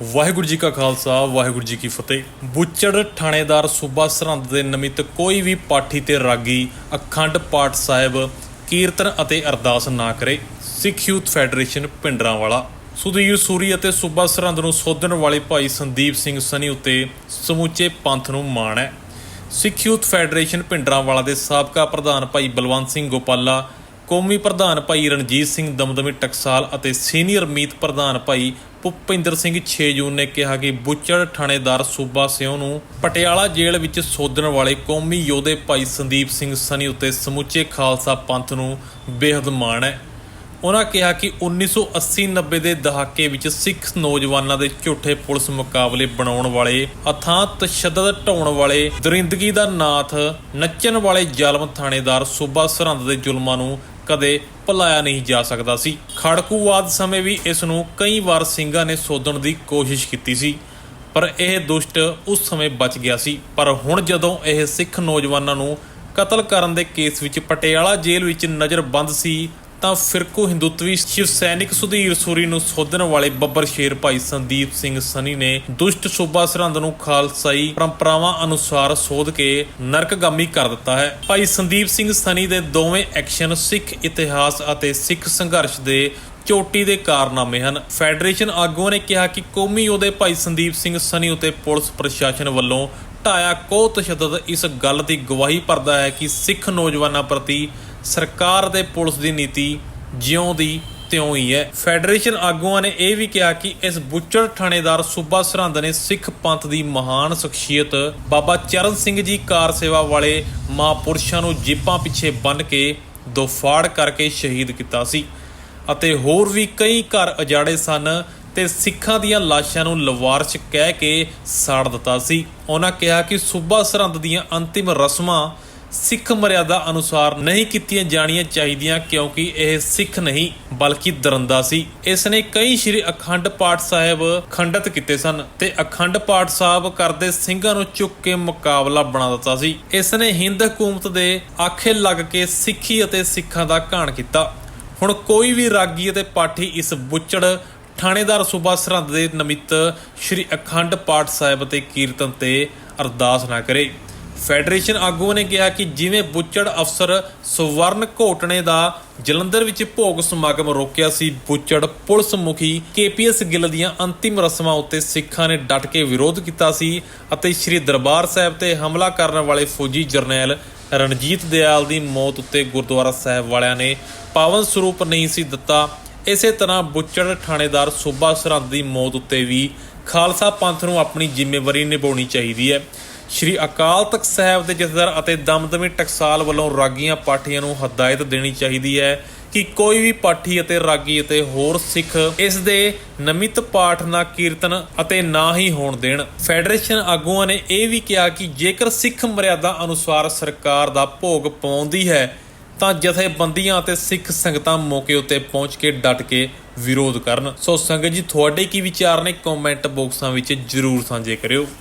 ਵਾਹਿਗੁਰੂ ਜੀ ਕਾ ਖਾਲਸਾ, ਵਾਹਿਗੁਰੂ ਜੀ ਕੀ ਫਤਿਹ। ਬੁੱਚੜ ਥਾਣੇਦਾਰ ਸੂਬਾ ਸਰਹੰਦ ਦੇ ਨਿਮਿਤ ਕੋਈ ਵੀ ਪਾਠੀ ਤੇ ਰਾਗੀ ਅਖੰਡ ਪਾਠ ਸਾਹਿਬ ਕੀਰਤਨ ਅਤੇ ਅਰਦਾਸ ਨਾ ਕਰੇ, ਸਿੱਖ ਯੂਥ ਫੈਡਰੇਸ਼ਨ ਪਿੰਡਰਾਂਵਾਲਾ। ਸੁਧੀਰ ਸੂਰੀ ਅਤੇ ਸੂਬਾ ਸਰਹੰਦ ਨੂੰ ਸੋਧਣ ਵਾਲੇ ਭਾਈ ਸੰਦੀਪ ਸਿੰਘ ਸਨੀ ਉੱਤੇ ਸਮੁੱਚੇ ਪੰਥ ਨੂੰ ਮਾਣ ਹੈ। ਸਿੱਖ ਯੂਥ ਫੈਡਰੇਸ਼ਨ ਪਿੰਡਰਾਂਵਾਲਾ ਦੇ ਸਾਬਕਾ ਪ੍ਰਧਾਨ ਭਾਈ ਬਲਵੰਤ ਸਿੰਘ ਗੋਪਾਲਾ, ਕੌਮੀ ਪ੍ਰਧਾਨ ਭਾਈ ਰਣਜੀਤ ਸਿੰਘ ਦਮਦਮੀ ਟਕਸਾਲ ਅਤੇ ਸੀਨੀਅਰ ਮੀਤ ਪ੍ਰਧਾਨ ਭਾਈ ਭੁਪਿੰਦਰ ਸਿੰਘ 6 ਜੂਨ ਨੇ ਕਿਹਾ ਕਿ ਬੁੱਚੜ ਥਾਣੇਦਾਰ ਸੂਬਾ ਸਿਉ ਨੂੰ ਪਟਿਆਲਾ ਜੇਲ੍ਹ ਵਿੱਚ ਸੋਧਣ ਵਾਲੇ ਕੌਮੀ ਯੋਧੇ ਭਾਈ ਸੰਦੀਪ ਸਿੰਘ ਸਨੀ ਉੱਤੇ ਸਮੁੱਚੇ ਖਾਲਸਾ ਪੰਥ ਨੂੰ ਬੇਹੱਦ ਮਾਣ ਹੈ। ਉਹਨਾਂ ਕਿਹਾ ਕਿ 1980-90 ਦੇ ਦਹਾਕੇ ਵਿੱਚ ਸਿੱਖ ਨੌਜਵਾਨਾਂ ਦੇ ਝੂਠੇ ਪੁਲਿਸ ਮੁਕਾਬਲੇ ਬਣਾਉਣ ਵਾਲੇ ਅਥਾਂ ਤਸ਼ੱਦਦ ਢਾਉਣ ਵਾਲੇ ਦਰਿੰਦਗੀ ਦਾ ਨਾਥ ਨੱਚਣ ਵਾਲੇ ਜ਼ਾਲਮ ਥਾਣੇਦਾਰ ਸੂਬਾ ਸਰਹੰਦ ਦੇ ਜ਼ੁਲਮਾਂ ਨੂੰ ਕਦੇ ਭੁਲਾਇਆ ਨਹੀਂ ਜਾ ਸਕਦਾ ਸੀ। ਖੜਕੂਵਾਦ ਸਮੇਂ ਵੀ ਇਸ ਨੂੰ ਕਈ ਵਾਰ ਸਿੰਘਾਂ ਨੇ ਸੋਧਣ ਦੀ ਕੋਸ਼ਿਸ਼ ਕੀਤੀ ਸੀ। ਪਰ ਇਹ ਦੁਸ਼ਟ ਉਸ ਸਮੇਂ ਬਚ ਗਿਆ ਸੀ। ਪਰ ਹੁਣ ਜਦੋਂ ਇਹ ਸਿੱਖ ਨੌਜਵਾਨਾਂ ਨੂੰ ਕਤਲ ਕਰਨ ਦੇ ਕੇਸ ਵਿੱਚ ਪਟਿਆਲਾ ਜੇਲ੍ਹ ਵਿੱਚ ਨਜ਼ਰਬੰਦ ਸੀ ਤਾਂ ਫਿਰਕੂ ਹਿੰਦੂਤਵੀ ਸ਼ਿਵ ਸੈਨਿਕ ਸੁਧੀਰ ਸੂਰੀ ਨੂੰ ਸੋਧਣ ਵਾਲੇ ਬੱਬਰ ਸ਼ੇਰ ਭਾਈ ਸੰਦੀਪ ਸਿੰਘ ਸਨੀ ਨੇ ਦੁਸ਼ਟ ਸੂਬਾ ਸਰਹੰਦ ਨੂੰ ਖਾਲਸਾਈ ਪਰੰਪਰਾਵਾਂ ਅਨੁਸਾਰ ਸੋਧ ਕੇ ਨਰਕਗਾਮੀ ਕਰ ਦਿੱਤਾ ਹੈ। ਭਾਈ ਸੰਦੀਪ ਸਿੰਘ ਸਨੀ ਦੇ ਦੋਵੇਂ ਐਕਸ਼ਨ ਸਿੱਖ ਇਤਿਹਾਸ ਅਤੇ ਸਿੱਖ ਸੰਘਰਸ਼ ਦੇ ਚੋਟੀ ਦੇ ਕਾਰਨਾਮੇ ਹਨ। ਫੈਡਰੇਸ਼ਨ ਆਗੂਆਂ ਨੇ ਕਿਹਾ ਕਿ ਕੌਮੀ ਯੋਧੇ ਭਾਈ ਸੰਦੀਪ ਸਿੰਘ ਸਨੀ ਉਤੇ ਪੁਲਿਸ ਪ੍ਰਸ਼ਾਸਨ ਵੱਲੋਂ ਢਾਇਆ ਕੋ ਤਸ਼ੱਦਦ ਇਸ ਗੱਲ ਦੀ ਗਵਾਹੀ ਭਰਦਾ ਹੈ ਕਿ ਸਿੱਖ ਨੌਜਵਾਨਾਂ ਪ੍ਰਤੀ ਸਰਕਾਰ ਦੇ ਪੁਲਿਸ ਦੀ ਨੀਤੀ ਜਿਉਂ ਦੀ ਤਿਉਂ ਹੀ ਹੈ। ਫੈਡਰੇਸ਼ਨ ਆਗੂਆਂ ਨੇ ਇਹ ਵੀ ਕਿਹਾ ਕਿ ਇਸ ਬੁੱਚੜ ਥਾਣੇਦਾਰ ਸੂਬਾ ਸਰਹੰਦ ਨੇ ਸਿੱਖ ਪੰਥ ਦੀ ਮਹਾਨ ਸ਼ਖਸੀਅਤ ਬਾਬਾ ਚਰਨ ਸਿੰਘ ਜੀ ਕਾਰ ਸੇਵਾ ਵਾਲੇ ਮਹਾਂਪੁਰਸ਼ਾਂ ਨੂੰ ਜੀਪਾਂ ਪਿੱਛੇ ਬੰਨ੍ਹ ਕੇ ਦੋਫਾੜ ਕਰਕੇ ਸ਼ਹੀਦ ਕੀਤਾ ਸੀ ਅਤੇ ਹੋਰ ਵੀ ਕਈ ਘਰ ਅਜਾੜੇ ਸਨ ਤੇ ਸਿੱਖਾਂ ਦੀਆਂ ਲਾਸ਼ਾਂ ਨੂੰ ਲਵਾਰਸ਼ ਕਹਿ ਕੇ ਸਾੜ ਦਿੱਤਾ ਸੀ। ਉਹਨਾਂ ਕਿਹਾ ਕਿ ਸੂਬਾ ਸਰਹੰਦ ਦੀਆਂ ਅੰਤਿਮ ਰਸਮਾਂ ਸਿੱਖ ਮਰਿਆਦਾ ਅਨੁਸਾਰ ਨਹੀਂ ਕੀਤੀਆਂ ਜਾਣੀਆਂ ਚਾਹੀਦੀਆਂ ਕਿਉਂਕਿ ਇਹ ਸਿੱਖ ਨਹੀਂ, ਬਲਕਿ ਦਰੰਦਾ ਸੀ। ਇਸ ਨੇ ਕਈ ਸ਼੍ਰੀ ਅਖੰਡ ਪਾਠ ਸਾਹਿਬ ਖੰਡਿਤ ਕੀਤੇ ਸਨ ਤੇ ਅਖੰਡ ਪਾਠ ਸਾਹਿਬ ਕਰਦੇ ਸਿੰਘਾਂ ਨੂੰ ਚੁੱਕ ਕੇ ਮੁਕਾਬਲਾ ਬਣਾ ਦਿੱਤਾ ਸੀ। ਇਸ ਨੇ ਹਿੰਦ ਹਕੂਮਤ ਦੇ ਆਖੇ ਲੱਗ ਕੇ ਸਿੱਖੀ ਅਤੇ ਸਿੱਖਾਂ ਦਾ ਘਾਣ ਕੀਤਾ। ਹੁਣ ਕੋਈ ਵੀ ਰਾਗੀ ਅਤੇ ਪਾਠੀ ਇਸ ਬੁੱਚੜ ਥਾਣੇਦਾਰ ਸੂਬਾ ਸਰਹੰਦ ਦੇ ਨਿਮਿਤ ਸ਼੍ਰੀ ਅਖੰਡ ਪਾਠ ਸਾਹਿਬ ਤੇ ਕੀਰਤਨ ਤੇ ਅਰਦਾਸ ਨਾ ਕਰੇ। ਫੈਡਰੇਸ਼ਨ ਆਗੂਆਂ ਨੇ ਕਿਹਾ ਕਿ ਜਿਵੇਂ ਬੁੱਚੜ ਅਫਸਰ ਸਵਰਨ ਘੋਟਣੇ ਦਾ ਜਲੰਧਰ ਵਿੱਚ ਭੋਗ ਸਮਾਗਮ ਰੋਕਿਆ ਸੀ, ਬੁੱਚੜ ਪੁਲਿਸ ਮੁਖੀ ਕੇਪੀਐਸ ਗਿੱਲ ਦੀਆਂ ਅੰਤਿਮ ਰਸਮਾਂ ਉੱਤੇ ਸਿੱਖਾਂ ਨੇ ਡਟ ਕੇ ਵਿਰੋਧ ਕੀਤਾ ਸੀ ਅਤੇ ਸ੍ਰੀ ਦਰਬਾਰ ਸਾਹਿਬ ਤੇ ਹਮਲਾ ਕਰਨ ਵਾਲੇ ਫੌਜੀ ਜਰਨੈਲ ਰਣਜੀਤ ਦਿਆਲ ਦੀ ਮੌਤ ਉੱਤੇ ਗੁਰਦੁਆਰਾ ਸਾਹਿਬ ਵਾਲਿਆਂ ਨੇ ਪਾਵਨ ਸਰੂਪ ਨਹੀਂ ਸੀ ਦਿੱਤਾ। ਇਸੇ ਤਰ੍ਹਾਂ ਬੁੱਚੜ ਥਾਣੇਦਾਰ ਸੂਬਾ ਸਰਹੰਦ ਦੀ ਮੌਤ ਉੱਤੇ ਵੀ ਖਾਲਸਾ ਪੰਥ ਨੂੰ ਆਪਣੀ ਜ਼ਿੰਮੇਵਾਰੀ ਨਿਭਾਉਣੀ ਚਾਹੀਦੀ ਹੈ। ਸ਼੍ਰੀ ਅਕਾਲ ਤਖਤ ਸਾਹਿਬ ਦੇ ਜਥੇਦਾਰ ਅਤੇ ਦਮਦਮੀ ਟਕਸਾਲ ਵੱਲੋਂ ਰਾਗੀਆਂ ਪਾਠੀਆਂ ਨੂੰ ਹਦਾਇਤ ਦੇਣੀ ਚਾਹੀਦੀ ਹੈ ਕਿ ਕੋਈ ਵੀ ਪਾਠੀ ਅਤੇ ਰਾਗੀ ਅਤੇ ਹੋਰ ਸਿੱਖ ਇਸ ਦੇ ਨਮਿਤ ਪਾਠ ਨਾ ਕੀਰਤਨ ਅਤੇ ਨਾ ਹੀ ਹੋਣ ਦੇਣ। ਫੈਡਰੇਸ਼ਨ ਆਗੂਆਂ ਨੇ ਇਹ ਵੀ ਕਿਹਾ ਕਿ ਜੇਕਰ ਸਿੱਖ ਮਰਿਆਦਾ ਅਨੁਸਾਰ ਸਰਕਾਰ ਦਾ ਭੋਗ ਪਾਉਂਦੀ ਹੈ, ਤਾਂ ਜਥੇਬੰਦੀਆਂ ਅਤੇ ਸਿੱਖ ਸੰਗਤਾਂ ਮੌਕੇ ਉੱਤੇ ਪਹੁੰਚ ਕੇ ਡਟ ਕੇ ਵਿਰੋਧ ਕਰਨ। ਸੋ ਸੰਗਤ ਜੀ, ਤੁਹਾਡੇ ਕੀ ਵਿਚਾਰ ਨੇ? ਕਮੈਂਟ ਬਾਕਸਾਂ ਵਿੱਚ ਜਰੂਰ ਸਾਂਝੇ ਕਰਿਓ।